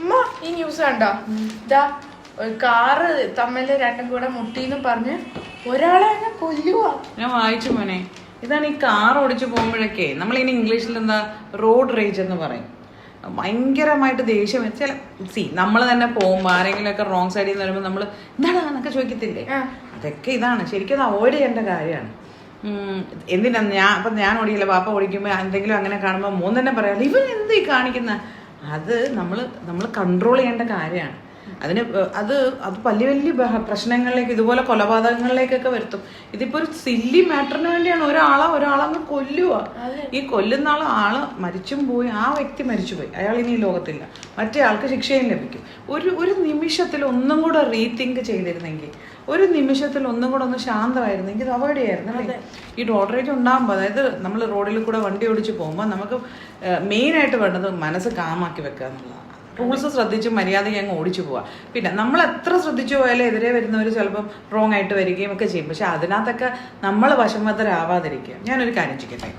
ഉമ്മ ഈ ന്യൂസ് കണ്ടോ? ഇതാ കാറ് തമ്മിൽ രണ്ടും കൂടെ മുട്ടിന്ന് പറഞ്ഞ് ഒരാളെ അങ്ങ് കൊല്ലുവാ. ഞാൻ വായിച്ചു മോനെ. ഇതാണ് ഈ കാർ ഓടിച്ചു പോകുമ്പോഴൊക്കെ നമ്മൾ ഇനി ഇംഗ്ലീഷിൽ എന്താ റോഡ് റേജ് എന്ന് പറയും. ഭയങ്കരമായിട്ട് ദേഷ്യം ചില സി നമ്മൾ തന്നെ പോകുമ്പോൾ ആരെങ്കിലുമൊക്കെ റോങ് സൈഡിൽ നിന്ന് വരുമ്പോൾ നമ്മൾ എന്താണ് എന്നൊക്കെ ചോദിക്കത്തില്ലേ? അതൊക്കെ ഇതാണ്. ശരിക്കും അത് അവോയ്ഡ് ചെയ്യേണ്ട കാര്യമാണ്. എന്തിനാ ഞാൻ അപ്പം ഞാൻ ഓടിക്കില്ല? പാപ്പ ഓടിക്കുമ്പോൾ എന്തെങ്കിലും അങ്ങനെ കാണുമ്പോൾ മൂന്ന് തന്നെ പറയാം ഇവൻ എന്ത് ഈ കാണിക്കുന്ന? അത് നമ്മൾ നമ്മൾ കൺട്രോൾ ചെയ്യേണ്ട കാര്യമാണ്. അതിന് അത് അത് വലിയ വലിയ പ്രശ്നങ്ങളിലേക്ക് ഇതുപോലെ കൊലപാതകങ്ങളിലേക്കൊക്കെ വരുത്തും. ഇതിപ്പോ ഒരു സില്ലി മാറ്ററിന് വേണ്ടിയാണ് ഒരാളെ ഒരാളങ്ങ് കൊല്ലുക ഈ കൊല്ലുന്ന ആൾ ആൾ മരിച്ചും പോയി ആ വ്യക്തി മരിച്ചുപോയി. അയാൾ ഇനി ലോകത്തില്ല. മറ്റേ ആൾക്ക് ശിക്ഷയും ലഭിക്കും. ഒരു ഒരു നിമിഷത്തിൽ ഒന്നും കൂടെ റീതിങ്ക് ചെയ്തിരുന്നെങ്കിൽ ഒരു നിമിഷത്തിൽ ഒന്നും കൂടെ ഒന്ന് ശാന്തമായിരുന്നു. എനിക്ക് അവോയ്ഡ് ചെയ്യായിരുന്നു അല്ലേ? ഈ റേജ് ഉണ്ടാകുമ്പോൾ അതായത് നമ്മൾ റോഡിൽ കൂടെ വണ്ടി ഓടിച്ച് പോകുമ്പോൾ നമുക്ക് മെയിനായിട്ട് വേണ്ടത് മനസ്സ് കാമാക്കി വെക്കുക എന്നുള്ളതാണ്. റൂൾസ് ശ്രദ്ധിച്ച് മര്യാദയ്ക്ക് അങ്ങ് ഓടിച്ചു പോവാ പിന്നെ നമ്മൾ എത്ര ശ്രദ്ധിച്ചു പോയാലും എതിരെ വരുന്നവർ ചിലപ്പം റോങ് ആയിട്ട് വരികയും ഒക്കെ ചെയ്യും. പക്ഷെ അതിനകത്തൊക്കെ നമ്മൾ വശംബദ്ധരാവാതിരിക്കുക ഞാനൊരു കാര്യം ചെയ്യട്ടെ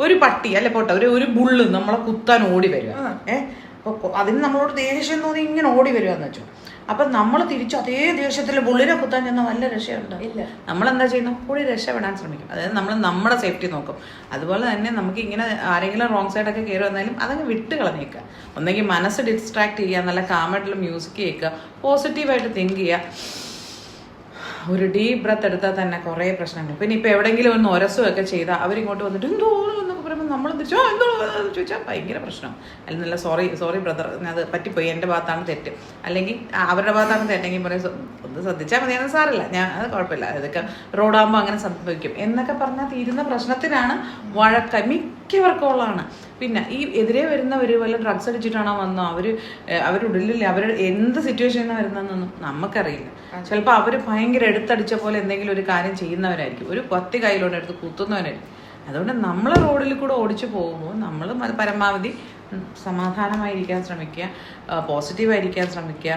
ഒരു പട്ടി അല്ലെ പോട്ടെ ഒരു ഒരു ബുള്ള് നമ്മളെ കുത്താൻ ഓടി വരിക. ഏ? അപ്പൊ അതിന് നമ്മളോട് ദേഷ്യം തോന്നി ഇങ്ങനെ ഓടി വരിക എന്ന് വെച്ചോ. അപ്പൊ നമ്മൾ തിരിച്ചു അതേ ദേഷ്യത്തിൽ ബുള്ളിനെ കുത്താൻ ചെന്ന നല്ല രക്ഷയുണ്ട്. ഇല്ല. നമ്മൾ എന്താ പുള്ളി കൂടി രക്ഷപ്പെടാൻ ശ്രമിക്കും. അതായത് നമ്മൾ നമ്മുടെ സേഫ്റ്റി നോക്കും. അതുപോലെ തന്നെ നമുക്ക് ഇങ്ങനെ ആരെങ്കിലും റോങ് സൈഡൊക്കെ കയറി വന്നാലും അതങ്ങ് വിട്ട് കളഞ്ഞേക്കുക. ഒന്നെങ്കിൽ മനസ്സ് ഡിസ്ട്രാക്ട് ചെയ്യുക നല്ല കാമായിട്ടുള്ള മ്യൂസിക് കേൾക്കുക പോസിറ്റീവായിട്ട് തിങ്ക് ചെയ്യുക. ഒരു ഡീപ് ബ്രത്ത് എടുത്താൽ തന്നെ കുറേ പ്രശ്നങ്ങൾ. പിന്നെ ഇപ്പോൾ എവിടെയെങ്കിലും ഒന്ന് ഒരസുമൊക്കെ ചെയ്താൽ അവരിങ്ങോട്ട് വന്നിട്ട് എന്തോ എന്നൊക്കെ പറയുമ്പോൾ നമ്മൾ തിരിച്ചോ എന്തോ എന്ന് ചോദിച്ചാൽ ഭയങ്കര പ്രശ്നം. അല്ലെങ്കിൽ നല്ല സോറി സോറി ബ്രദർ അത് പറ്റിപ്പോയി. എന്റെ ഭാഗത്താണ് തെറ്റ്. അല്ലെങ്കിൽ ആ, അവരുടെ ഭാഗത്താണ് തെറ്റെങ്കിൽ പറയും "സോ- ഒന്ന് ശ്രദ്ധിച്ചാൽ മതിയെന്ന് സാറില്ല. ഞാൻ അത് കുഴപ്പമില്ല. ഇതൊക്കെ റോഡാകുമ്പോൾ അങ്ങനെ സംഭവിക്കും. എന്നൊക്കെ പറഞ്ഞാൽ തീരുന്ന പ്രശ്നത്തിനാണ് വഴക്ക മിക്കവർക്കും ഉള്ളതാണ് പിന്നെ ഈ എതിരെ വരുന്നവർ വല്ല ഡ്രഗ്സ് അടിച്ചിട്ടാണോ വന്നോ? അവർ അവരുടെ ഉള്ളിൽ അവരുടെ എന്ത് സിറ്റുവേഷനാണ് വരുന്നതെന്നൊന്നും നമുക്കറിയില്ല. ചിലപ്പോൾ അവർ ഭയങ്കര എടുത്തടിച്ച പോലെ എന്തെങ്കിലും ഒരു കാര്യം ചെയ്യുന്നവരായിരിക്കും. ഒരു പത്തി കയ്യിലോട്ട് എടുത്ത് കുത്തുന്നവരായിരിക്കും. അതുകൊണ്ട് നമ്മൾ റോഡിൽ കൂടെ ഓടിച്ചു പോകുമ്പോൾ നമ്മൾ പരമാവധി സമാധാനമായിരിക്കാൻ ശ്രമിക്കുക പോസിറ്റീവായിരിക്കാൻ ശ്രമിക്കുക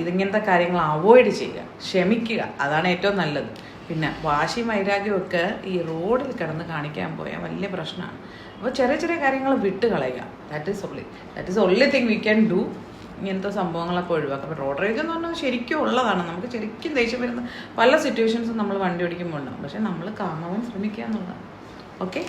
ഇതിങ്ങനത്തെ കാര്യങ്ങൾ അവോയ്ഡ് ചെയ്യുക ക്ഷമിക്കുക. അതാണ് ഏറ്റവും നല്ലത്. പിന്നെ വാശി വൈരാഗ്യമൊക്കെ ഈ റോഡിൽ കിടന്ന് കാണിക്കാൻ പോയാൽ വലിയ പ്രശ്നമാണ്. അപ്പോൾ ചെറിയ ചെറിയ കാര്യങ്ങൾ വിട്ട് കളയുക. That is only that is only thing we can do ഇങ്ങനത്തെ സംഭവങ്ങളൊക്കെ ഒഴിവാക്കുക. അപ്പോൾ റോഡ് റേജ് എന്ന് പറഞ്ഞാൽ ശരിക്കും ഉള്ളതാണ്. നമുക്ക് ശരിക്കും ദേഷ്യം വരുന്ന പല സിറ്റുവേഷൻസും നമ്മൾ വണ്ടി ഓടിക്കുമ്പോൾ ഉണ്ടാകും പക്ഷെ നമ്മൾ കാമാവാൻ ശ്രമിക്കുക എന്നുള്ളതാണ്. ഓക്കെ